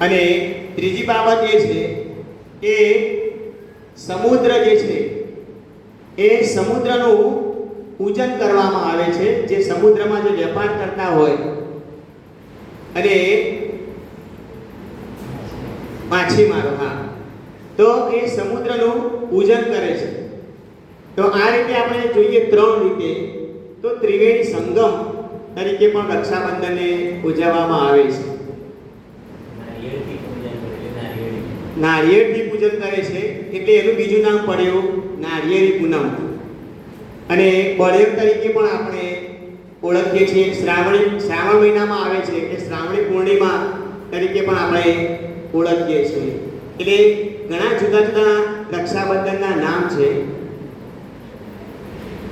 અને ત્રીજી બાબત એ છે કે સમુદ્ર જે છે, એ સમુદ્રનું પૂજન કરવામાં આવે છે, જે સમુદ્રમાં જે વેપાર કરતા હોય અને માછીમારો, હા. તો એ સમુદ્રનું પૂજન કરે છે. તો આ રીતે આપણે જોઈએ ત્રણ રીતે. તો ત્રિવેણી સંગમ તરીકે પણ રક્ષાબંધનને ઉજવવામાં આવે છે નારિયેળથી પૂજન કરે નારિયેળથી પૂજન કરે છે, એટલે એનું બીજું નામ પડ્યું નારિયેળી પૂનમ. અને બળેવ તરીકે પણ આપણે ઓળખીએ છીએ, શ્રાવણી, શ્રાવણ મહિનામાં આવે છે, એટલે શ્રાવણી પૂર્ણિમા તરીકે પણ આપણે ઓળખીએ છીએ. એટલે ઘણા જુદા જુદા રક્ષાબંધનના નામ છે.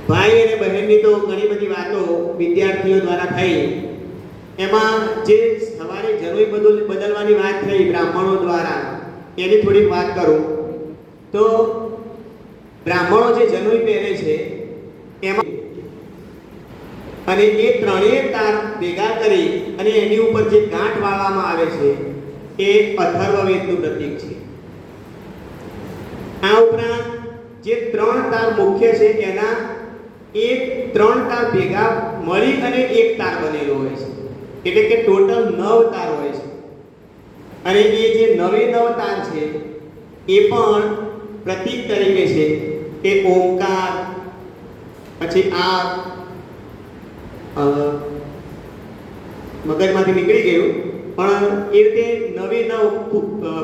ભાઈ અને બહેનની તો ઘણી બધી વાતો વિદ્યાર્થીઓ દ્વારા થઈ. એમાં જે સવારે જરૂરી બદલ બદલવાની વાત થઈ બ્રાહ્મણો દ્વારા એની થોડીક વાત કરું. તો બ્રાહ્મણો જે જનોઈ પહેરે છે, એમાં અને એ ત્રણેય તાર ભેગા કરી અને એની ઉપર જે ગાંઠ વાળવામાં આવે છે, એ અથર્વવેદનું પ્રતીક છે. આ ઉપરાંત જે ત્રણ તાર મુખ્ય છે, એના એક ત્રણ તાર ભેગા મળી અને એક તાર બનેલો હોય છે. એટલે કે ટોટલ નવ તાર હોય છે. અને એ જે નવે નવ તાર છે, એ પણ પ્રતીક તરીકે છે. કે ઓમકાર, પછી આ મગજમાંથી નીકળી ગયું. પણ એ રીતે નવે નવ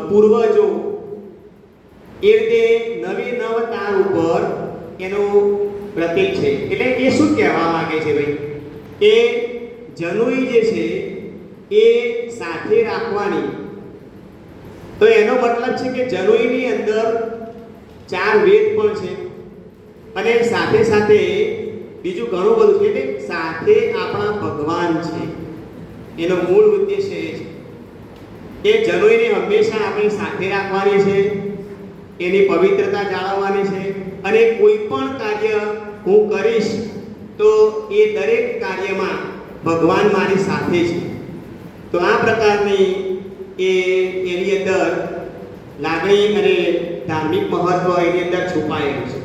પૂર્વજો, એ રીતે નવે નવ તાર ઉપર એનું પ્રતીક છે. એટલે એ શું કહેવા માંગે છે ભાઈ? કે જનોઈ જે છે, એ સાથે રાખવાની તો એનો મતલબ છે કે જનુઈની અંદર ચાર વેદ પણ છે. અને સાથે સાથે બીજું ઘણું બધું છે કે સાથે આપણા ભગવાન છે. એનો મૂળ ઉદ્દેશ્ય એ છે કે જનોઈને હંમેશા આપણે સાથે રાખવાની છે, એની પવિત્રતા જાળવવાની છે અને કોઈ પણ કાર્ય હું કરીશ તો એ દરેક કાર્યમાં ભગવાન મારી સાથે છે. તો આ પ્રકારની એ એની અંદર લાગણી અને ધાર્મિક મહત્વ એની અંદર છુપાયેલું છે.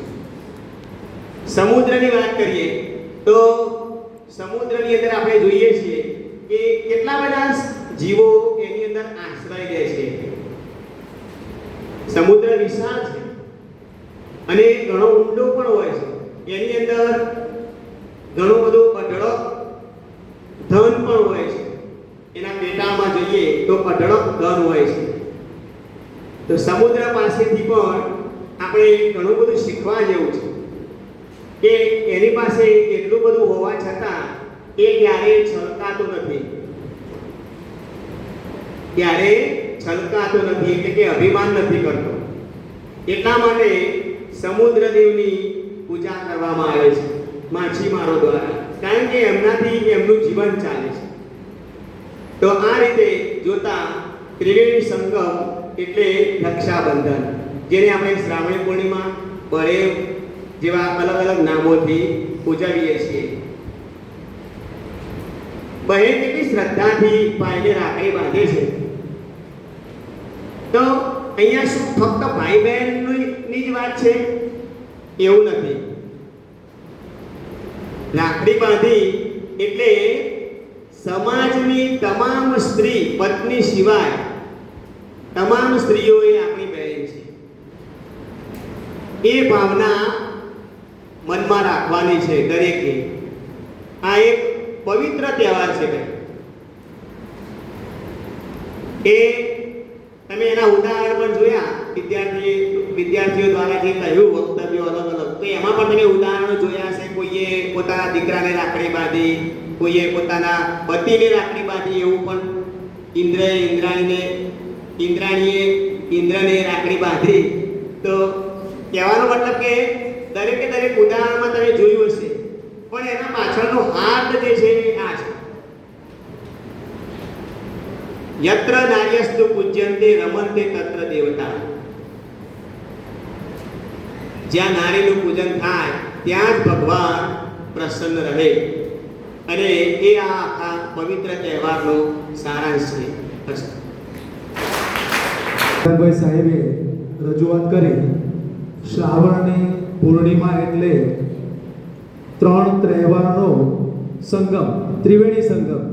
સમુદ્રની વાત કરીએ તો સમુદ્રની અંદર આપણે જોઈએ છીએ કે કેટલા બધા જીવો એની અંદર આશ્રય લે છે. સમુદ્ર વિશાળ છે અને ઘણો ઊંડો પણ હોય છે. એની અંદર ઘણું બધું અઢળક ધન પણ હોય છે. એના પેટામાં જોઈએ તો અઢળક ધન હોય છે. તો સમુદ્ર પાસેથી પણ આપણે ઘણું બધું શીખવા જેવું છે કે એની પાસે એટલું બધું હોવા છતાં એ ક્યારેય છલકાતો નથી. ક્યારે છલકાતો નથી એટલે કે અભિમાન નથી કરતો. એટલા માટે સમુદ્ર દેવની પૂજા કરવામાં આવે છે માછીમારો દ્વારા. કારણ કે એમનાથી એમનું જીવન ચાલે છે. તો આ રીતે જોતા ત્રિવેણી સંગમ એટલે રક્ષાબંધન, જેને આપણે શ્રાવણી પૂર્ણિમા બળેવ જેવા અલગ અલગ નામોથી ઉજવીએ છીએ. બહેન કેટલી શ્રદ્ધાથી ભાઈને રાખડી બાંધે છે. તો અહીંયા શું ફક્ત ભાઈ બહેનની જ વાત છે? એવું નથી. રાખડી બાંધી એટલે સમાજની તમામ સ્ત્રી પત્ની સિવાય તમામ સ્ત્રીઓ એ આપણી બહેન છે. એ ભાવના મનમાં રાખવાની છે દરેકે. આ એક પવિત્ર તહેવાર છે ભાઈ. એ તમે એના ઉદાહરણ પણ જોયા વિદ્યાર્થી વિદ્યાર્થીઓ દ્વારા જે કહ્યું વક્તવ્યો અલગ અલગ, તો એમાં પણ તમે ઉદાહરણો જોયા હશે, કોઈએ પોતાના દીકરાને રાખડી બાંધી કોઈએ પોતાના પતિને રાખડી બાંધી એવું પણ ઇન્દ્રએ ઇન્દ્રાણીને, ઇન્દ્રાણીએ ઇન્દ્રને રાખડી બાંધી. તો કહેવાનો મતલબ કે દરેકે દરેક ઉદાહરણમાં તમે જોયું હશે, પણ એના પાછળનો હાર્દ જે છે એ આ છે. યત્ર નાર્યસ્તુ પૂજ્યંતે રમંતે તત્ર દેવતા. જ્યાં નારીનું પૂજન થાય, ત્યાં જ ભગવાન પ્રસન્ન રહે. અને એ આ આખા પવિત્ર તહેવારનો સારાંશ છે. ભાઈ સાહેબે રજૂઆત કરી, શ્રાવણની પૂર્ણિમા એટલે ત્રણ તહેવારનો સંગમ, ત્રિવેણી સંગમ.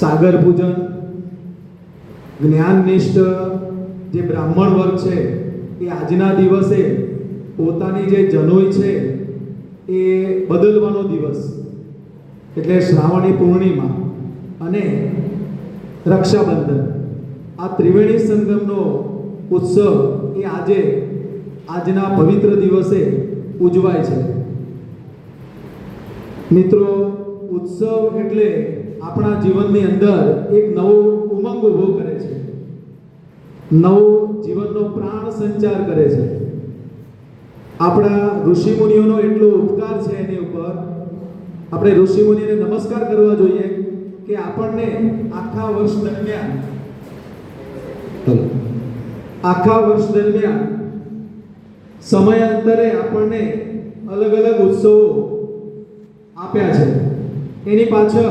સાગર પૂજન, જ્ઞાનનિષ્ઠ જે બ્રાહ્મણ વર્ગ છે, એ આજના દિવસે પોતાની જે જનોઈ છે એ બદલવાનો દિવસ એટલે શ્રાવણી પૂર્ણિમા અને રક્ષાબંધન. આ ત્રિવેણી સંગમનો ઉત્સવ એ આજે, આજના પવિત્ર દિવસે ઉજવાય છે. મિત્રો, ઉત્સવ એટલે આપણા જીવનની અંદર એક નવો ઉમંગ ઊભો કરે છે. નવો જીવનનો પ્રાણ સંચાર કરે છે. આપણા ઋષિમુનિઓનો એટલો ઉપકાર છે એની ઉપર. આપણે ઋષિમુનિને નમસ્કાર કરવા જોઈએ કે આપણને આખા વર્ષ દરમિયાન આખા વર્ષ દરમિયાન સમયાંતરે આપણને અલગ અલગ ઉત્સવો આપ્યા છે. એની પાછળ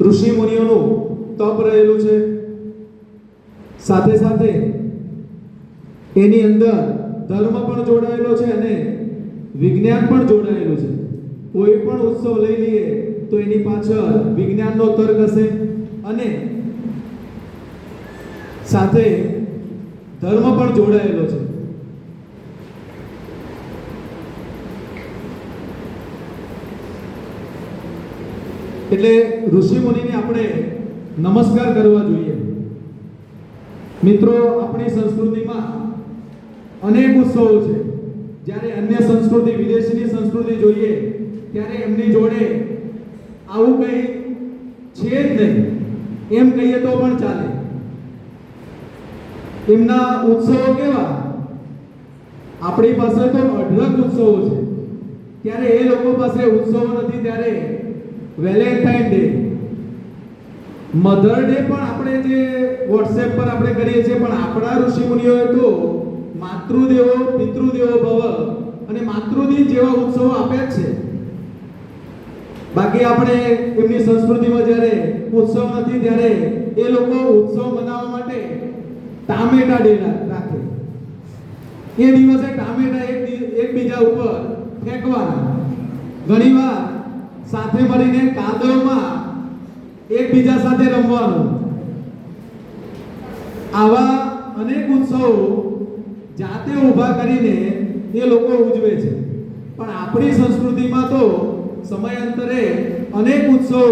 ઋષિ મુનિઓનું તપ રહેલું છે. સાથે સાથે એની અંદર ધર્મ પણ જોડાયેલો છે અને વિજ્ઞાન પણ જોડાયેલું છે. કોઈ પણ ઉત્સવ લઈ લઈએ તો એની પાછળ વિજ્ઞાનનો તર્ક હશે અને સાથે ધર્મ પણ જોડાયેલો છે. એટલે ઋષિ મુનિને આપણે નમસ્કાર કરવા જોઈએ. મિત્રો, આપણી સંસ્કૃતિમાં અનેક ઉત્સવો છે. જ્યારે અન્ય સંસ્કૃતિ, વિદેશની સંસ્કૃતિ જોઈએ, ત્યારે એમની જોડે આવું કંઈ છે જ નહીં. એમ કહીએ તો પણ ચાલે. એમના ઉત્સવો કેવા? આપણી પાસે તો અઢળક ઉત્સવો છે. ત્યારે એ લોકો પાસે ઉત્સવો નથી, ત્યારે વેલેન્ટાઇન ડે. મધર ડે પણ આપણે જે વોટ્સએપ પર આપણે કરીએ છીએ, પણ આપણા ઋષિ મુનિઓએ તો માતૃદેવો, પિતૃદેવો ભવ અને માતૃદિન જેવા ઉત્સવો આપ્યા છે. બાકી આપણે એમની સંસ્કૃતિમાં જ્યારે ઉત્સવ નથી, ત્યારે એ લોકો ઉત્સવ મનાવવા માટે ટામેટા ડે રાખે. એ દિવસે ટામેટા એક એકબીજા ઉપર ફેંકવાના. ઘણીવાર સાથે મળીને કાદવમાં એકબીજા સાથે રમવાનું. આવા અનેક ઉત્સવો જાતે ઊભા કરીને એ લોકો ઉજવે છે. પણ આપણી સંસ્કૃતિમાં તો સમયાંતરે અનેક ઉત્સવો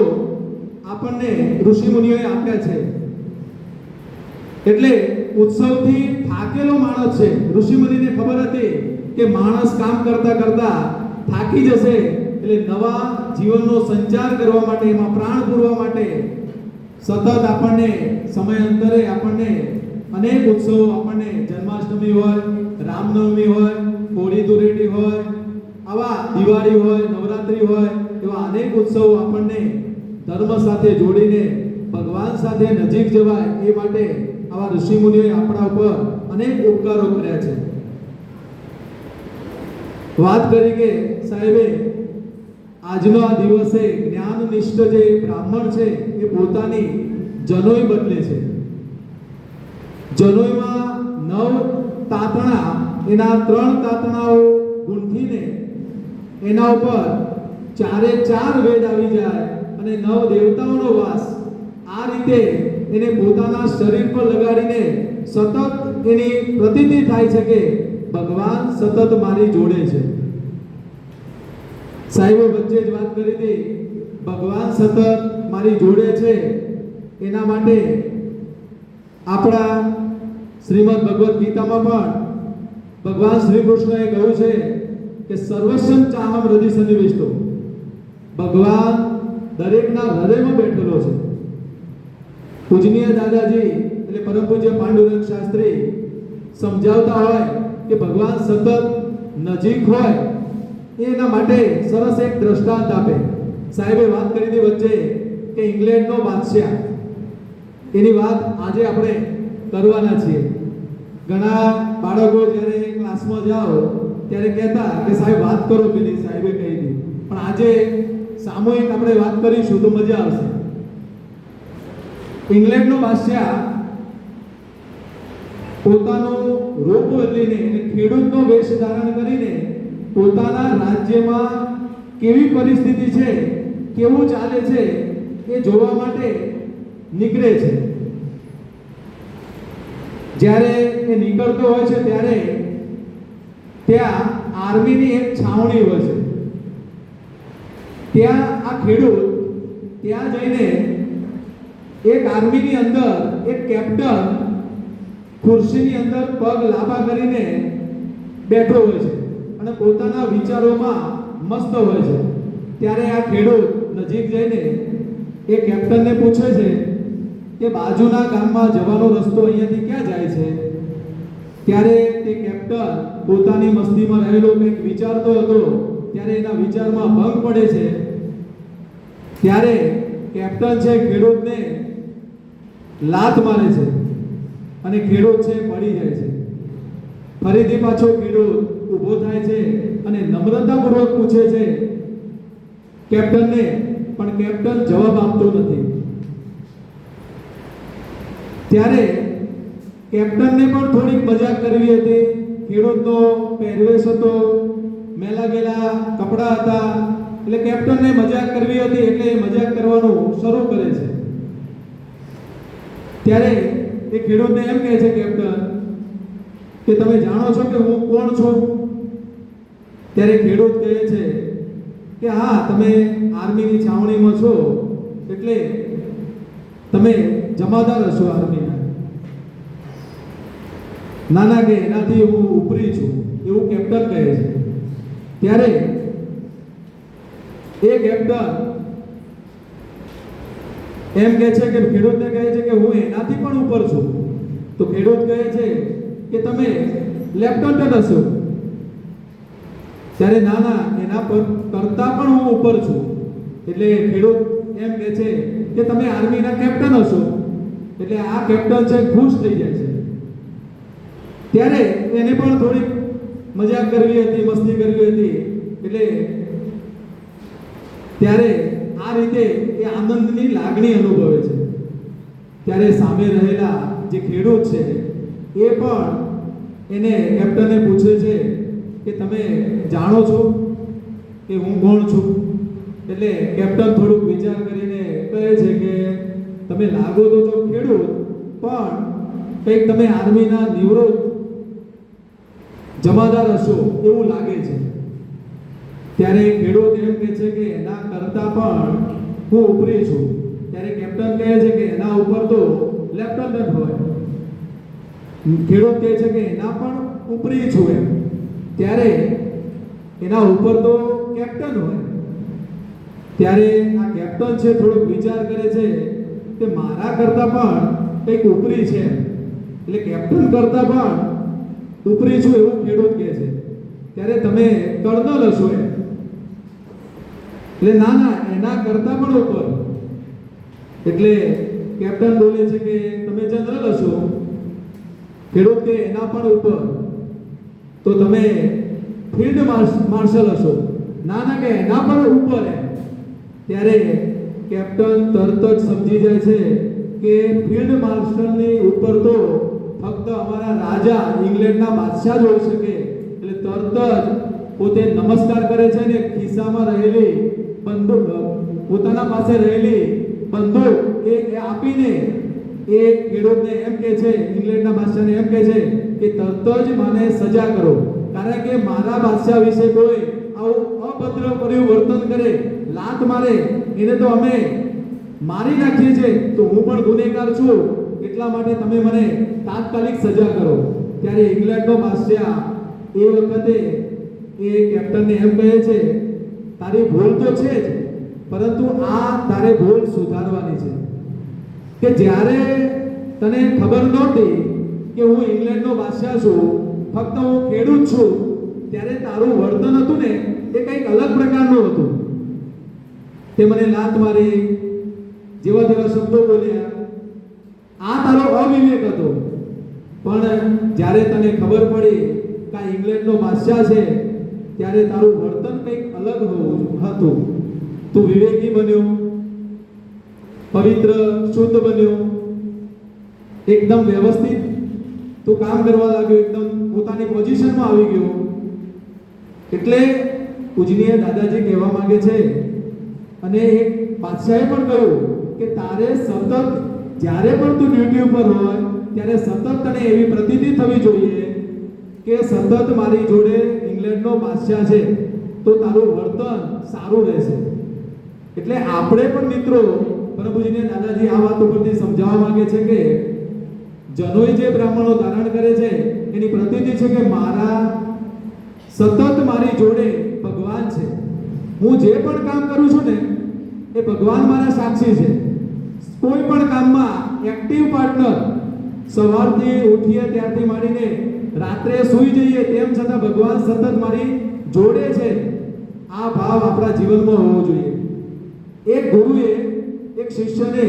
આપણને ઋષિમુનિઓએ આપ્યા છે. એટલે ઉત્સવથી થાકેલો માણસ છે. ઋષિમુનિને ખબર હતી કે માણસ કામ કરતા કરતા થાકી જશે એટલે નવા જીવનનો સંચાર કરવા માટે, એમાં પ્રાણ પૂરવા માટે સતત આપણને સમયાંતરે આપણને અનેક ઉત્સવો આપણને જન્માષ્ટમી હોય, રામનવમી હોય, હોળી ધૂળેટી હોય, આવા દિવાળી હોય, નવરાત્રી હોય, એવા અનેક ઉત્સવો આપણને ધર્મ સાથે જોડીને, ભગવાન સાથે નજીક જવાય એ માટે આવા ઋષિ મુનિઓએ આપણા ઉપર અનેક ઉપકારો કર્યા છે. વાત કરી કે સાહેબે, આજનો આ દિવસે જ્ઞાનનિષ્ઠ જે બ્રાહ્મણ છે, એ પોતાની જનોઈ બદલે છે. જનોઈમાં નવ તાતણા, એના ત્રણ તાતણાઓ ગુંથીને એના ઉપર ચારે ચાર વેદ આવી જાય અને નવ દેવતાઓનો વાસ. આ રીતે એને પોતાના શરીર પર લગાડીને સતત એની પ્રતિતિ થાય છે કે ભગવાન સતત મારી જોડે છે. સાહેબે, વચ્ચે જ વાત કરી હતી, ભગવાન સતત મારી જોડે છે. એના માટે આપણા શ્રીમદ ભગવદ્ ગીતામાં પણ ભગવાન શ્રી કૃષ્ણએ કહ્યું છે કે સર્વસ્વમ ચાહમ હૃદય સન્નિવિષ્ટો ભગવાન દરેકના હૃદયમાં બેઠેલો છે. પૂજનીય દાદાજી એટલે પરમ પૂજ્ય પાંડુરંગ શાસ્ત્રી સમજાવતા હોય કે ભગવાન સતત નજીક હોય એના માટે સરસ એક દ્રષ્ટાંત આપે. સાહેબે વાત કરી હતી વચ્ચે કે ઇંગ્લેન્ડનો બાદશાહ. એની વાત આજે આપણે કરવાના છીએ ઘણા બાળકો જ્યારે ક્લાસમાં જાઓ, ત્યારે કહેતા કે સાહેબ વાત કરો પેલી, સાહેબે કહી દી. પણ આજે સામૂહિક આપણે વાત કરીશું તો મજા આવશે. ઇંગ્લેન્ડનો બાદશાહ પોતાનો રૂપ બદલીને એટલે ખેડૂતનો વેશ ધારણ કરીને પોતાના રાજ્યમાં કેવી પરિસ્થિતિ છે, કેવું ચાલે છે, એ જોવા માટે નીકળે છે. જ્યારે એ નીકળતો હોય છે ત્યારે ત્યાં આર્મીની એક છાવણી હોય છે. ત્યાં આ ખેડૂત ત્યાં જઈને એક આર્મીની અંદર એક કેપ્ટન ખુરશીની અંદર પગ લાંબા કરીને બેઠો હોય છે અને પોતાના વિચારોમાં મસ્ત હોય છે. ત્યારે આ ખેડૂત નજીક જઈને એ કેપ્ટનને પૂછે છે કે બાજુના ગામમાં જવાનો રસ્તો અહીંયાથી ક્યાં જાય છે? ત્યારે તે કેપ્ટન પોતાની મસ્તીમાં રહેલો કંઈક વિચારતો હતો, ત્યારે એના વિચારમાં ભંગ પડે છે. ત્યારે કેપ્ટન છે ખેડૂતને લાત મારે છે અને ખેડૂત છે પડી જાય છે. ફરીથી પાછો ખેડૂત ઊભો થાય છે અને નમ્રતાપૂર્વક પૂછે છે કેપ્ટનને પણ કેપ્ટન જવાબ આપતો નથી. ત્યારે કેપ્ટનને પણ થોડીક મજાક કરવી હતી. ખેડૂતનો પહેરવેશ હતો, મેલા ગેલા કપડાં હતા. એટલે કેપ્ટનને મજાક કરવી હતી એટલે એ મજાક કરવાનું શરૂ કરે છે. ત્યારે એ ખેડૂતને એમ કહે છે, કેપ્ટન, કે તમે જાણો છો કે હું કોણ છું? ત્યારે ખેડૂત કહે છે કે, હા, તમે આર્મીની છાવણીમાં છો, એટલે તમે જમાદાર હશો આર્મીના ના. ના કે એનાથી હું ઉપરી છું, એવું કેપ્ટન કહે છે. ત્યારે એ કેપ્ટન એમ કહે છે કે ખેડૂતને કહે છે કે હું એનાથી પણ ઉપર છું. તો ખેડૂત કહે છે કે તમે લેફ્ટનન્ટ હશો. ત્યારે ના ના એના પર કરતા પણ હું ઉપર છું. એટલે ખેડૂત એમ કે છે કે તમે આર્મીના કેપ્ટન હશો એટલે આ કેપ્ટન છે, ખુશ થઈ જાય છે. ત્યારે એને પણ થોડીક મજાક કરવી હતી, મસ્તી કરવી હતી. એટલે ત્યારે આ રીતે એ આનંદની લાગણી અનુભવે છે. ત્યારે સામે રહેલા જે ખેડૂત છે, એ પણ એને કેપ્ટને પૂછે છે કે, તમે જાણો છો કે હું કોણ છું? એટલે કેપ્ટન થોડુંક વિચાર કરીને કહે છે કે, તમે લાગો તો છો ખેડૂત, પણ કંઈક તમે આર્મીના નિવૃત્ત જમાદાર હશો એવું લાગે છે. ત્યારે ખેડૂત એમ કહે છે કે, એના કરતા પણ હું ઉપરી છું. ત્યારે કેપ્ટન કહે છે કે, એના ઉપર તો લેફ્ટનન્ટ હોય. ખેડૂત કહે છે કે, એના પણ ઉપરી છું. એમ. ત્યારે એના ઉપર તો કેપ્ટન હોય. ત્યારે આ કેપ્ટન છે, થોડોક વિચાર કરે છે કે મારા કરતા પણ કંઈક ઉપરી છે. એટલે કેપ્ટન કરતા પણ ઉપરી છું એવું ખેડૂત કહે છે. ત્યારે તમે કર્નલ હશો એમ. એટલે ના ના, એના કરતા પણ ઉપર. એટલે કેપ્ટન બોલે છે કે તમે જનરલ હશો, ખેડૂત કે એના પણ ઉપર. તો તમે ફિલ્ડ માર્શલ હશો. ના ના, કે એના પણ ઉપર એમ. ત્યારે કેપ્ટન તરત જ સમજી જાય છે કે ફિલ્ડ માર્શલની ઉપર તો ફક્ત અમારા રાજા ઇંગ્લેન્ડના બાદશાહ જ હોઈ શકે. એટલે તરત જ પોતે નમસ્કાર કરે છે ને ખિસ્સામાં રહેલી બંદૂક, પોતાના પાસે રહેલી બંદૂક એ આપીને એ ખેડૂતને એમ કહે છે, ઇંગ્લેન્ડના બાદશાહને એમ કહે છે કે તરત જ મને સજા કરો. કારણ કે મારા બાદશાહ વિશે કોઈ અભદ્ર કર્યું વર્તન કરે, લાત મારે, એને તો અમે મારી નાખીએ છીએ. તો હું પણ ગુનેગાર છું. એટલા માટે તમે મને તાત્કાલિક સજા કરો. ત્યારે ઇંગ્લેન્ડનો બાદશાહ એ વખતે એ કેપ્ટનને એમ કહે છે, તારી ભૂલ તો છે જ, પરંતુ આ તારે ભૂલ સુધારવાની છે. કે જ્યારે તને ખબર નહોતી કે હું ઇંગ્લેન્ડનો બાદશાહ છું, ફક્ત હું ખેડૂત છું ત્યારે તારું વર્તન હતું ને, એ કંઈક અલગ પ્રકારનું હતું. તે મને લાત મારી, જેવા તેવા શબ્દો બોલ્યા. આ તારો અવિવેક હતો. પણ જ્યારે તને ખબર પડી કે આ ઇંગ્લેન્ડનો બાદશાહ છે, ત્યારે તારું વર્તન કંઈક અલગ હોવું હતું. તું વિવેકી બન્યો, પવિત્ર, શુદ્ધ બન્યો. એકદમ વ્યવસ્થિત. તું કામ કરવા લાગ્યો, એકદમ પોતાની પોઝિશનમાં આવી ગયો. એટલે પૂજનીય દાદાજી કહેવા માંગે છે. અને એક બાદશાહે પણ કહ્યું કે તારે સતત, જ્યારે પણ તું ડ્યુટી ઉપર હોય, ત્યારે સતત તને એવી પ્રતિતિ થવી જોઈએ કે સતત મારી જોડે ઇંગ્લેન્ડનો બાદશાહ છે, તો તારું વર્તન સારું રહેશે. એટલે આપણે પણ મિત્રો પ્રભુજીને દાદાજી આ વાત ઉપરથી સમજાવવા માંગે છે કે, જનોઈ જે બ્રાહ્મણો ધારણ કરે છે, એની પ્રતિતિ છે કે મારા સતત મારી જોડે ભગવાન છે. હું જે પણ કામ કરું છું ને, એ ભગવાન મારા સાક્ષી છે. કોઈ પણ કામમાં એક્ટિવ પાર્ટનર સવારથી ઉઠીએ ત્યારથી માંડીને રાત્રે સૂઈ જઈએ તેમ છતાં ભગવાન સતત મારી જોડે છે. આ ભાવ આપણા જીવનમાં હોવો જોઈએ. એક ગુરુએ એક શિષ્યને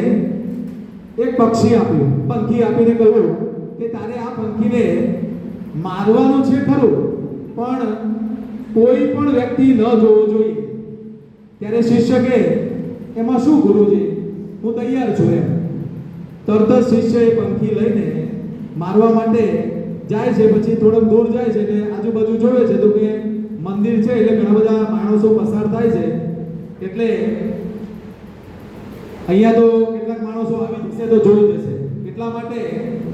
એક પક્ષી આપ્યું. પંખી આપીને કહ્યું કે તારે આ પંખીને મારવાનું છે ખરું? પણ કોઈ પણ વ્યક્તિ ન જોવો જોઈએ. ત્યારે શિષ્ય કે એમાં શું ગુરુજી હું તૈયાર છું એમ. તરત જ શિષ્ય એ પંખી લઈને મારવા માટે જાય છે, પછી થોડોક દૂર જાય છે ને આજુબાજુ જોવે છે, તો કે મંદિર છે, એટલે ઘણા બધા માણસો પસાર થાય છે. એટલે અહીંયા તો કેટલાક માણસો આવી જશે તો જોઈ જશે. એટલા માટે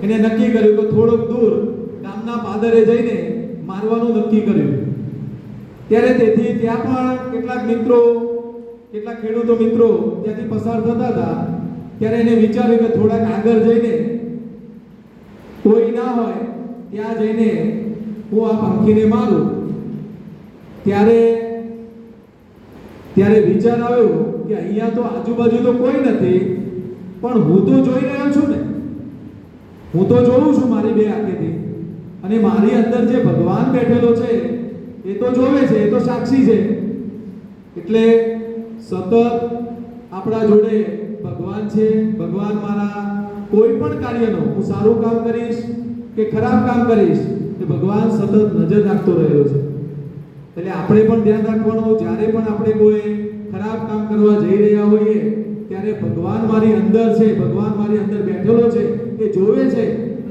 એને નક્કી કર્યું કે થોડોક દૂર ગામના પાદરે જઈને મારવાનું નક્કી કર્યું. ત્યારે તેથી ત્યાં પણ કેટલાક મિત્રો, કેટલાક ખેડૂતો મિત્રો ત્યાંથી પસાર થતા હતા. ત્યારે એને વિચાર્યું કે થોડાક આગળ જઈને, કોઈ ના હોય ત્યાં જઈને હું આ પંખીને મારું. ત્યારે ત્યારે વિચાર આવ્યો કે અહીંયા તો આજુબાજુ તો કોઈ નથી, પણ હું તો જોઈ રહ્યો છું ને. હું તો જોઉં છું મારી બે આંખેથી. અને મારી અંદર જે ભગવાન બેઠેલો છે, એ તો જોવે છે, એ તો સાક્ષી છે. એટલે સતત આપણા જોડે ભગવાન છે, ભગવાન મારા કોઈ પણ કાર્યનો, હું સારું કામ કરીશ કે ખરાબ કામ કરીશ, એ ભગવાન સતત નજર રાખતો રહ્યો છે. એટલે આપણે પણ ધ્યાન રાખવાનું, જ્યારે પણ આપણે કોઈ ખરાબ કામ કરવા જઈ રહ્યા હોઈએ, ત્યારે ભગવાન મારી અંદર છે, ભગવાન મારી અંદર બેઠેલો છે, એ જોવે છે.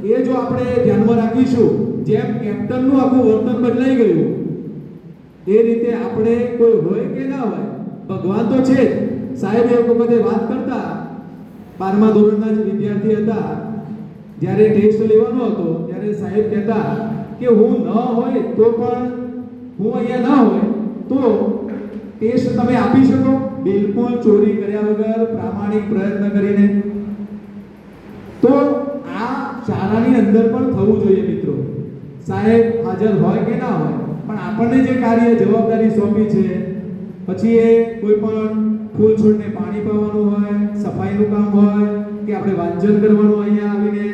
એ જો આપણે ધ્યાનમાં રાખીશું, જેમ કેપ્ટનનું આખું વર્તન બદલાઈ ગયું, એ રીતે આપણે કોઈ હોય કે ના હોય, ભગવાન તો છે સાહેબ એક વખતે વાત કરતા, બારમા ધોરણના જ વિદ્યાર્થી હતા. જ્યારે ટેસ્ટ લેવાનો હતો, ત્યારે સાહેબ કહેતા કે હું ન હોય તો પણ હું અહીંયા ના હોય તો ટેસ્ટ તમે આપી શકો. બિલકુલ ચોરી કર્યા વગર પ્રામાણિક પ્રયત્ન કરીને. તો શાળાની અંદર પણ થવું જોઈએ મિત્રો. સાહેબ, હાજર હોય કે ના હોય, પણ આપણને જે કાર્ય જવાબદારી સોંપી છે, પછી એ કોઈ પણ ફૂલ છોડને પાણી પાવાનું હોય, સફાઈનું કામ હોય, કે આપણે વાંચન કરવાનું અહીંયા આવીને,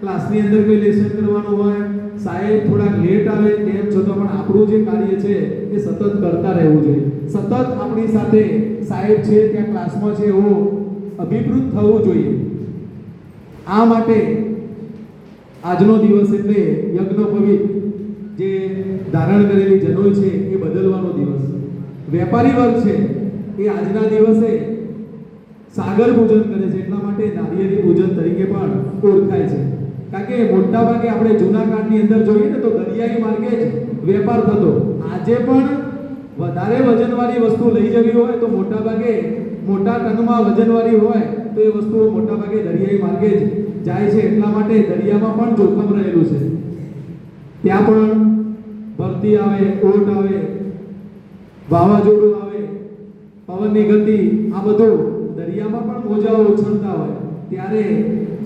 ક્લાસની અંદર કોઈ લેસન કરવાનું હોય, સાહેબ, થોડાક લેટ આવે તેમ છતાં પણ આપણું જે કાર્ય છે, એ સતત કરતા રહેવું જોઈએ. સતત આપણી સાથે સાહેબ છે, ત્યાં ક્લાસમાં છે એવું અભિપ્રુત થવું જોઈએ. આ માટે આજનો દિવસ એટલે યજ્ઞોપવિત જે ધારણ કરેલી જનોઈ છે એ બદલવાનો દિવસ. વેપારી વર્ગ છે એ આજના દિવસે સાગર પૂજન કરે છે, એટલા માટે નારિયેળી પૂજન તરીકે પણ ઓળખાય છે. કારણ કે મોટા ભાગે આપણે જૂના કાળની અંદર જોઈએ ને તો દરિયાઈ માર્ગે જ વેપાર થતો. આજે પણ વધારે વજનવાળી વસ્તુ લઈ જવી હોય તો મોટા ભાગે, મોટા ટનમાં વજનવાળી હોય તો એ વસ્તુઓ મોટા ભાગે દરિયાઈ માર્ગે જ જાય છે. એટલા માટે દરિયામાં પણ જોખમ રહેલું છે. ત્યાં પણ ભરતી આવે, ઓટ આવે, વાવાઝોડું આવે, પવનની ગતિ, આ બધું દરિયામાં પણ મોજાઓ ઉછળતા હોય. ત્યારે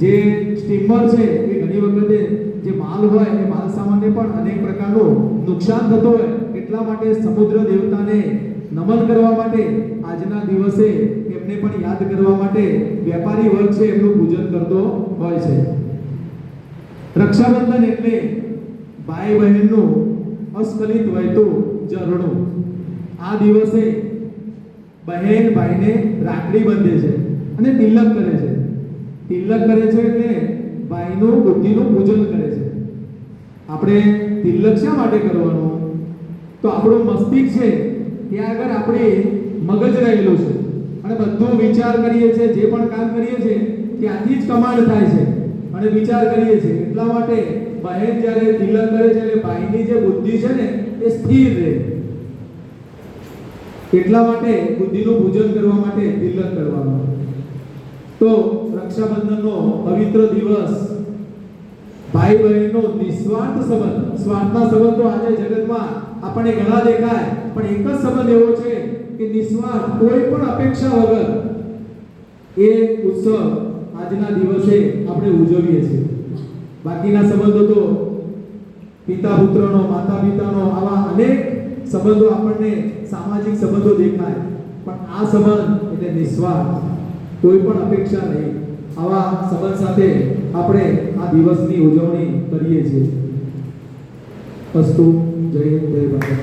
જે સ્ટીમર છે એ ઘણી વખતે જે માલ હોય, એ માલ સામાનને પણ અનેક પ્રકારનું નુકસાન થતું હોય. એટલા માટે સમુદ્ર દેવતાને નમન કરવા માટે આજના દિવસે એમને પણ યાદ કરવા માટે વેપારી વર્ગ છે, એમનું પૂજન કરતો હોય છે. રક્ષાબંધન એટલે ભાઈ બહેનનું અસ્ખલિત વહેતું ઝરણું આ દિવસે બહેન ભાઈને રાખડી બાંધે છે અને તિલક કરે છે. તિલક કરે છે એટલે ભાઈનું બુદ્ધિનું પૂજન કરે છે. આપણે તિલક શા માટે કરવાનું? તો આપણું મસ્તિષ્ક છે ત્યાં આગળ આપણે મગજ રહેલું છે. અને બધું વિચાર કરીએ છીએ, જે પણ કામ કરીએ છીએ, ત્યાંથી જ કમાન્ડ થાય છે. અને વિચાર કરીએ છીએ, એટલા માટે બહેન જ્યારે તિલક કરે છે, એટલે ભાઈની જે બુદ્ધિ છે ને, એ સ્થિર રહે. એટલા માટે બુદ્ધિનું પૂજન કરવા માટે તિલક કરવામાં આવે. તો રક્ષાબંધનનો પવિત્ર દિવસ, ભાઈ બહેનનો નિસ્વાર્થ સંબંધ. સ્વાર્થના સંબંધો આજે જગતમાં આપણને ઘણા દેખાય, પણ એક જ સંબંધ એવો છે કે નિસ્વાર્થ કોઈ પણ અપેક્ષા વગર એ ઉત્સવ આજના દિવસે આપણે ઉજવીએ છીએ. બાકીના સંબંધો તો પિતા પુત્રનો માતા પિતાનો આવા અનેક સંબંધો આપણને સામાજિક સંબંધો દેખાય, પણ આ સંબંધ એટલે નિસ્વાર્થ, કોઈ પણ અપેક્ષા નહીં. આવા સંબંધ સાથે આપણે આ દિવસની ઉજવણી કરીએ છીએ. અસ્તુ જય જય ભારત.